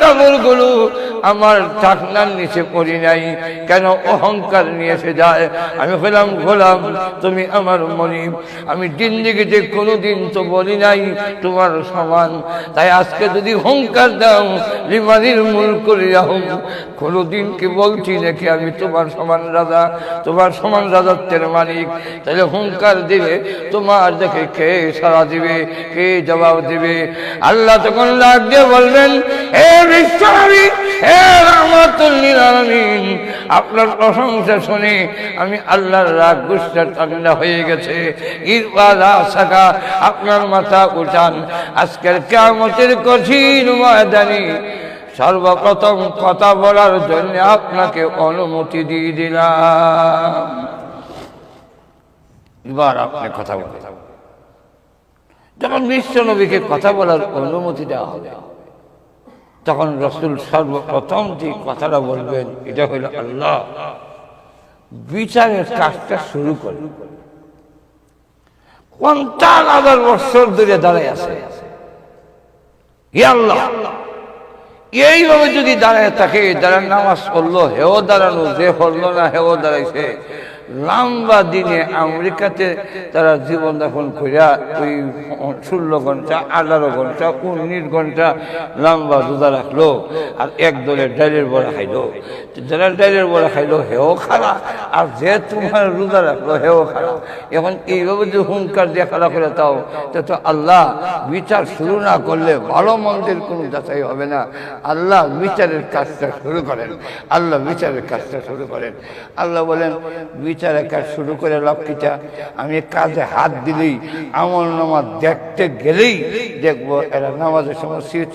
কাপড়গুলো আমার চাকনার নিচে পড়ি নাই। কেন অহংকার নিয়ে এসে যায়? আমি হলাম গোলাম, তুমি আমার মনিব। আমি জিন্দিগিতে কোনোদিন তো বলি নাই, তোমার সমান। তাই আজকে যদি হংকার দাও লিমানির মূল করে যাও। কোনোদিন কি বলছি নাকি আমি তোমার সমান রাজা? তোমার সমান রাজত্বের মালিক। তাহলে হুঙ্কার দিবে, তোমার দেখে কে সারা দিবে, কে জবাব দিবে? আল্লাহ তখন লাগ বলবেন রহমাতুল্লিল আলামিন আপনার প্রশংসা শুনে আমি আল্লাহর রাগ গুষ্ঠা ঠান্ডা হয়ে গেছে। ইরবাদা শাখা আপনার মাথা উঠান। আজকের কেমতের কঠিন ময়দানি সর্বপ্রথম কথা বলার জন্য আপনাকে অনুমতি দিয়ে দিলাম। এবার আপনি কথা বলেন। যখন বিশ্ব নবীকে কথা বলার অনুমতি দেওয়া হবে তখন রসুল সর্বপ্রথম যে কথাটা বলবেন, এটা হইল আল্লাহ। বিচারের কাজটা শুরু করে পঞ্চাশ হাজার বছর ধরে দাঁড়ায় আছে। আল্লাহ, এইভাবে যদি দাঁড়ায় থাকে, যারা নামাজ পড়ল, হেও দাঁড়ানো যে পড়ল না, হেও দাঁড়াইছে। লম্বা দিনে আমেরিকাতে তারা জীবনযাপন করিয়া ওই ষোলো ঘণ্টা, আঠারো ঘণ্টা, উনিশ ঘণ্টা লম্বা দুধা রাখল। আর এক দলের ডাইলের বড়া খাইলো। যারা ডাইলের বড়া খাইলো, হেও খারা আর যে তোমার রোজা রাখল, হেও খারাপ। এখন এইভাবে যদি হুঙ্কার দিয়ে খাড়া করে তাও, তা তো আল্লাহ বিচার শুরু না করলে ভালো মন্দির কোনো যাচাই হবে না। আল্লাহ বিচারের কাজটা শুরু করেন। আল্লাহ বিচারের কাজটা শুরু করেন। আল্লাহ বলেন, বিচারের কাজ শুরু করে লক্ষ্মীটা আমি কাজে হাত দিলেই, আমল নামাজ দেখতে গেলেই দেখব, এরা নামাজের সময় শুয়ে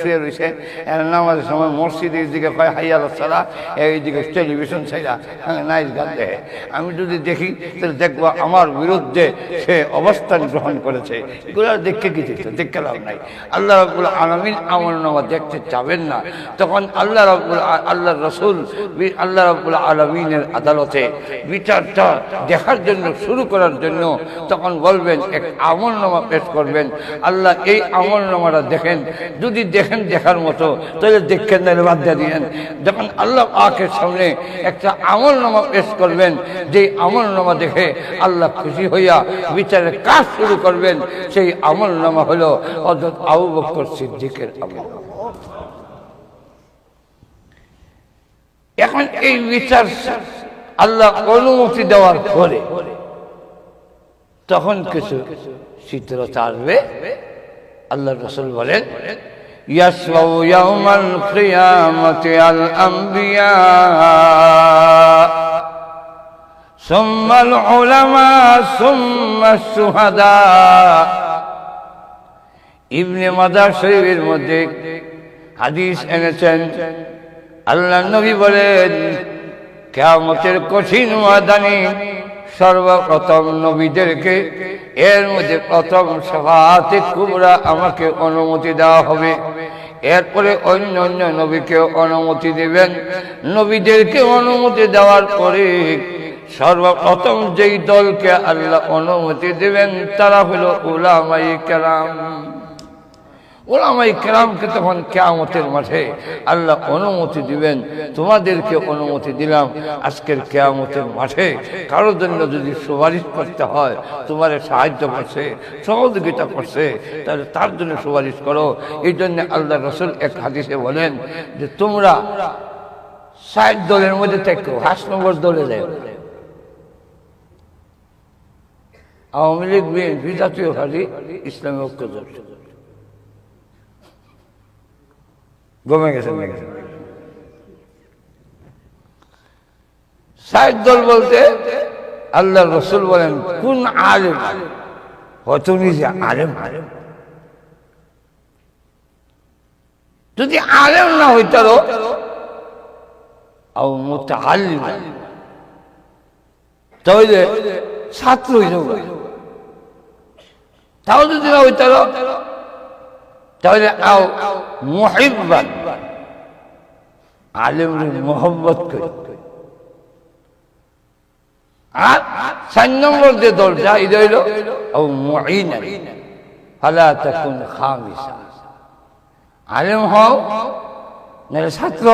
শুয়ে রয়েছে, এরা নামাজের সময় মসজিদের দিকে কয় হাইয়াল সারা এইদিকে টেলিভিশন ছাইরা হ্যাঁ নাইস গান দেখে আমি যদি দেখি, তাহলে দেখব আমার বিরুদ্ধে সে অবস্থান গ্রহণ করেছে। এগুলো দেখতে কি দেখতে দেখতে লাভ নাই। আল্লাহ রবুল আলমিন আমল নামা দেখতে চাবেন না। তখন আল্লাহ রবুল আল্লাহ রসুল আল্লাহ রবুল আলমিনের আদালতে বিচারটা দেখার জন্য, শুরু করার জন্য তখন বলবেন, এক আমল নামা পেশ করবেন। আল্লাহ এই আমল নামাটা দেখেন। যদি দেখেন দেখার মতো, তাহলে দেখেন তাহলে বাদ দিয়ে দিলেন যখন আল্লাহ পাকের সামনে একটা আমল নামা পেশ করবেন যে আমল নামা দেখে আল্লাহ খুশি হইয়া বিচারের কাজ শুরু করবেন সেই আমল নামা হলো অর্থাৎ আবু বকর সিদ্দিকের আমল এখন এই বিচার আল্লাহ অনুমতি দেওয়ার পরে তখন কিছু শীতলতা আসবে আল্লাহ রসুল বলেন يشفع يوم القيامة الأنبياء ثم العلماء ثم الشهداء ইবনে মাদার শরীফের মধ্যে হাদিস এনেছেন আল্লাহ নবী বলেন কেয়ামতের কঠিন ময়দানে সর্বপ্রথম নবীদেরকে এর মধ্যে প্রথম সভাতে কুবরা আমাকে অনুমতি দেওয়া হবে এরপরে অন্য অন্য নবীকে অনুমতি দেবেন। নবীদেরকে অনুমতি দেওয়ার পরে সর্বপ্রথম যেই দলকে আল্লাহ অনুমতি দেবেন, তারা হলো উলামাই কেরাম। ওলামাই কেরামকে তখন কেয়ামতের মাঠে আল্লাহ অনুমতি দিবেন। তোমাদেরকে অনুমতি দিলাম আজকের কেয়ামতের মাঠে। কারোর জন্য যদি সুপারিশ করতে হয়, তোমার সাহায্য করছে, সহযোগিতা করছে, তাহলে তার জন্য সুপারিশ করো। এই জন্য আল্লাহ রসুল এক হাদিসে বলেন যে, তোমরা ষাট দলের মধ্যে থেকো হাস নম্বর দলে যায় আওয়ামী লীগ, বিএনপি জাতীয় পার্টি, ইসলামী ঐক্য দল গমে গেছেন ষাট দল বলতে আল্লাহ রসুল বলেন, কোন আলেম? হয়তো নিজে আলেম। আলেম যদি আলেম না হইতারো ছাত্র হইল তাও যদি না তাহলে আও আলেম মোহাম্মত করে আর চার নম্বর যে দরজা এটা হইল ফালা তাকুন খামিসা। আলেম হও ছাত্র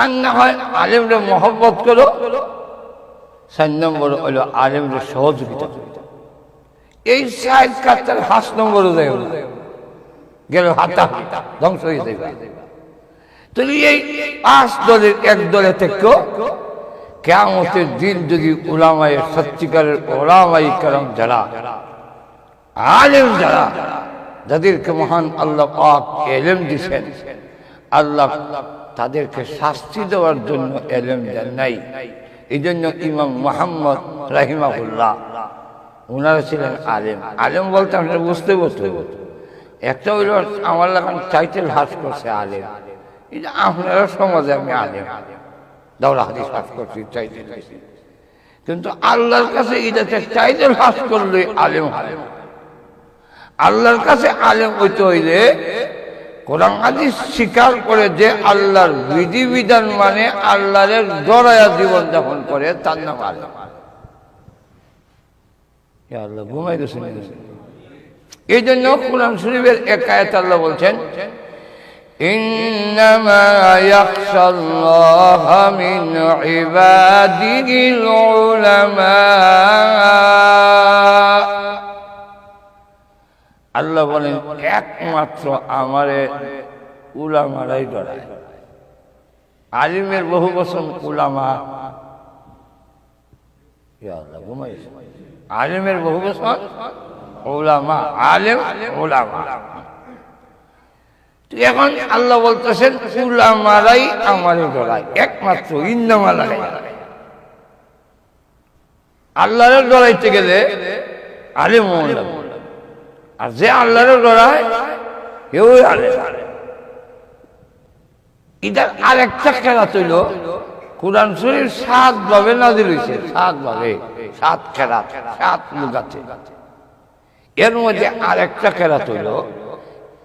আর না হয় আলেমরে মহব্বত করো। চার নম্বর হলো আলেমরে সহযোগিতা। এই সাইড কাজটার পাঁচ নম্বরও দেয় গেল হাতা ধ্বংস হয়ে যাবে তুমি এই পাঁচ দলের এক দলে থেকেও কেমতের দিন যদি ওলামায়ের সত্যিকারের ওলামাই কারণ যারা, আলেম যারা, যাদেরকে মহান আল্লাহ পাক এলেম দিছেন, আল্লাহ তাদেরকে শাস্তি দেওয়ার জন্য এলেম দেন নাই। এই জন্য ইমাম মোহাম্মদ রাহিমাহুল্লাহ ওনারা ছিলেন আলেম। আলেম বলতে আমরা বুঝতে বুঝতে একটা হইল, আমার লাগান টাইটেল হাস করছে আলেম। যে আপনারা সমাজে আমি আলেম। দাওরা হাদিস হাস করছি টাইটেল কিন্তু আল্লাহর কাছে এটাতে চাইতে হাস করলে আলেম আলেম আল্লাহর কাছে আলেম হইতে হইলে কোরআন হাদিস স্বীকার করে যে আল্লাহর বিধিবিধান মানে আল্লাহরের গড়ায়া জীবন যাপন করে, তার নাম আলেম। আল্লাহ, ঘুমাই গেছেন এই জন্য কোরআন শরীফের এক আয়াত আল্লাহ বলছেন إنما يخشى الله من عباده العلماء আল্লাহ বলেন একমাত্র আমারে উলামারাই ডরায় আলিমের বহু বছর উলামা ইয়া আল্লাহ ঘুমাইছে আলিমের বহু বছর ওলামা আলেম ওলামা তো এখন আল্লাহ বলতেছেন, উলামারাই আমারে ডরায়। একমাত্র ইন্দামা লাগাই আল্লাহরের ডরাইতে গেলে আলেম ওলামা আর যে আল্লাহরের ডরায় কেউ আলেম এটার আরেকটা খেলা তৈল কোরআন শরীফ সাত ভাবে নাজিল হয়েছে সাত ভাবে সাত খেলা সাত লুকাতে। এর মধ্যে আরেকটা খেলা তৈল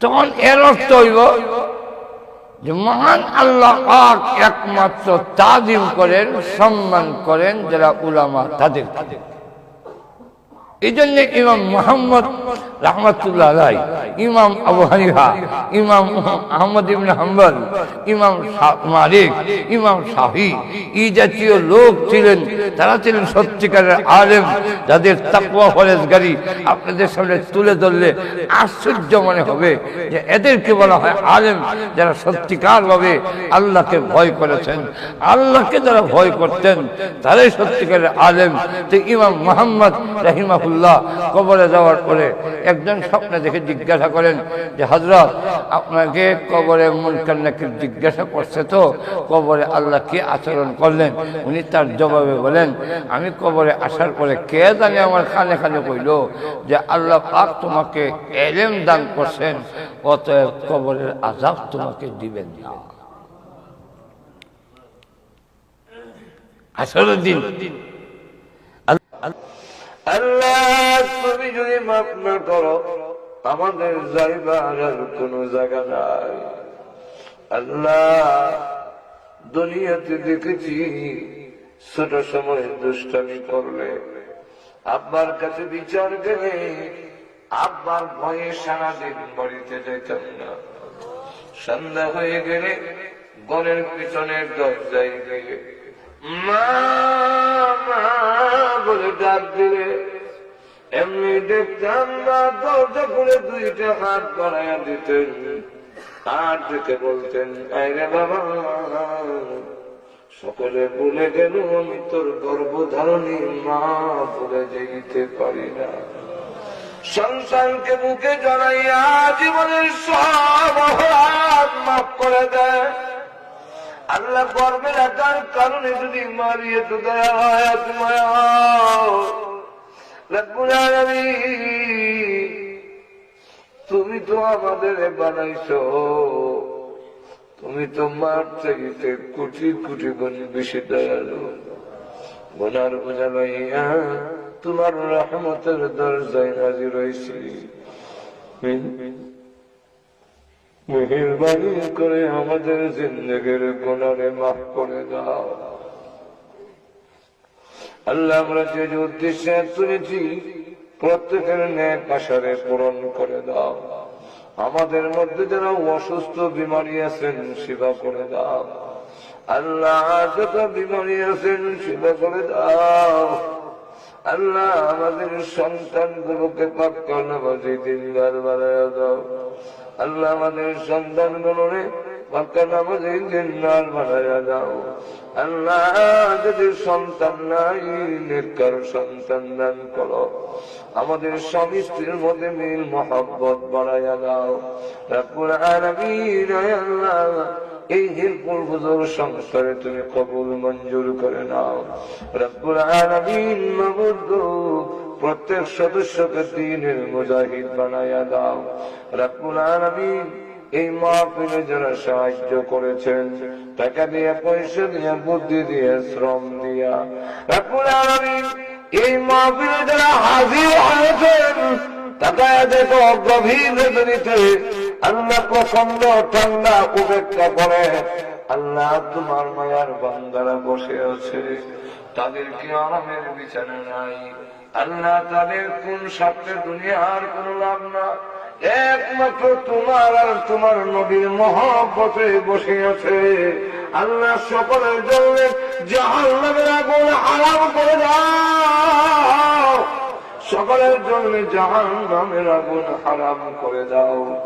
তখন এর অর্থ হইব যে মহান আল্লাহ একমাত্র তাজিম করেন, সম্মান করেন যারা উলামা তাদের। এই জন্য ইমাম মোহাম্মদ রহমতুল্লাহ আলাই ইমাম আবু হানিফা, ইমাম আহমদ ইবনে হাম্বল, ইমাম মালিক, ইমাম শাহি, এই জাতীয় লোক ছিলেন, তারা ছিলেন সত্যিকারের আলেম, যাদের তাকুয়া ফরেজগারি আপনাদের সামনে তুলে ধরলে আশ্চর্য মনে হবে যে এদেরকে বলা হয় আলেম, যারা সত্যিকার ভাবে আল্লাহকে ভয় করেছেন। আল্লাহকে যারা ভয় করতেন, তারাই সত্যিকারের আলেম। তো ইমাম মোহাম্মদ রাহিমাহুল্লাহ কবরে যাওয়ার পরে একজন স্বপ্নে দেখে জিজ্ঞাসা করেন যে হজরত আপনাকে কবরে মুনকার নাকির জিজ্ঞাসা করছে তো? কবরে আল্লাহ কি আচরণ করলেন? উনি তার জবাবে বলেন, আমি কবরে আসার পরে কে জানে আমার কানে কানে কইল যে, আল্লাহ পাক তোমাকে এলেম দান করছেন, অতএব কবরের আজাব তোমাকে দিবেন না। আসরের দিন। আল্লাহ তুমি যদি মাফ না করো, আমাদের যাইবার কোন জায়গা নাই। আল্লাহ, দুনিয়াতে দেখেছি, ছোট সময় দুষ্টামি করলে। আব্বার কাছে বিচার গেলে, আব্বার ভয়ে সারাদিন বাড়িতে যেতাম না। সন্ধ্যা হয়ে গেলে, ঘরের পিছনের দরজায় গিয়ে মা! ডাক দিলে এমনি দেখতাম না দরজা খুলে দুইটা হাত বাড়াইয়া দিতেন। হাত থেকে বলতেন আইরে বাবা, সকলে ভুলে গেল, আমি তোর গর্ভধারণী, মা ভুলে যেতে পারি না। সন্তানকে বুকে জড়াইয়া জীবনের সব অপরাধ মাফ করে দেয়। আল্লাহ গর্বে রাখার কারণে যদি মারিয়ে তো দয়া হয় তোমায় তুমি তো আমাদের বানাইছ। তুমি তো মার চাইতে কোটি কোটি গুণ বেশি দয়ালু। গুনার বোঝা লইয়া তোমার রহমতের দরজায় হাজির হয়েছি। মেহরবানি করে আমাদের জিন্দগির গুণারে মাফ করে দাও। আল্লাহ আমরা যে যে উদ্দেশ্যে তুলেছি, প্রত্যেকের ন্যায় আশারে পূরণ করে দাও। আমাদের মধ্যে যারা অসুস্থ, বিমারি আছেন, সেবা করে দাও। আল্লাহ, যত বিমারি আছেন, সেবা করে দাও। আল্লাহ আমাদের সন্তান গুলোকে পাক্কা নামাজি দিনদার বানায় দাও। আল্লাহ আমাদের সন্তান গুলোরে পাক্কা নামাজি দিনদার বানায় দাও। আল্লাহ যদি সন্তান নাই নেকর সন্তান দান করো। আমাদের স্বামী স্ত্রীর মধ্যে মিল মহাব্বত বাড়াইয়া দাও। আল্লাহ এই হিরপুর হুজুর সংসারে তুমি কবুল মঞ্জুর করে নাও। রব্বুল আলামিন মাবুদ প্রত্যেক সদস্যকে দিনের মুজাহিদ বানায়া দাও। রব্বুল আলামিন এই মাহফিলে যারা সাহায্য করেছেন, টাকা দিয়ে, পয়সা দিয়ে, বুদ্ধি দিয়ে, শ্রম দিয়া, রব্বুল আলামিন এই মাহফিলে যারা হাজির হয়েছেন, তাকায় দেখো গভীর রজনীতে আল্লাহ প্রচণ্ড ঠান্ডা উপেক্ষা করে। আল্লাহ তোমার মায়ার বান্দারা বসে আছে। তাদেরকে আরামের বিছানা নাই। আল্লাহ তাদের কোন স্বার্থে দুনিয়ার কোন লাভ না। একমাত্র তোমার আর তোমার নবীর মহব্বতে বসে আছে। আল্লাহ সকলের জন্য জাহাল নামের আগুন আরাম করে দাও। সকলের জন্য জাহান নামের আগুন হারাম করে দাও।